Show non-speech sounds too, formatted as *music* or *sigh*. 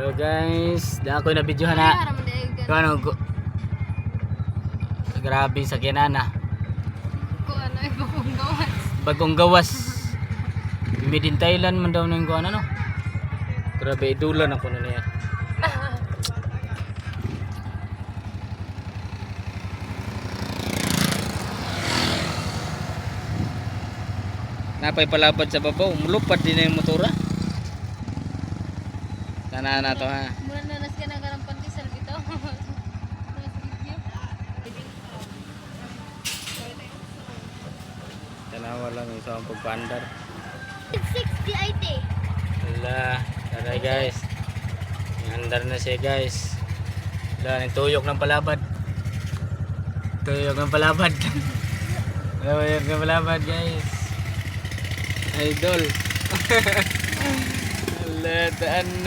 Hello guys, da ako na video na. Kung ano, gu- grabe sa kinana. Ko ano, iba kong gawas. Bagong gawas. Made in Thailand man daw nang kuan ano. Grabe idulan ako na niya. Napay palapad sa babaw, mulupad din na yung motora. Tanaan na to ha. Muna nanas ka na bitaw. Mas video. Tanawa lang yung isang pagpandar. 60 IT. Wala, tara guys. Andar na siya guys. Wala, yung tuyok ng palabad. Tuyok ng palabad. *laughs* tuyok ng palabad guys. Idol. *laughs* بأن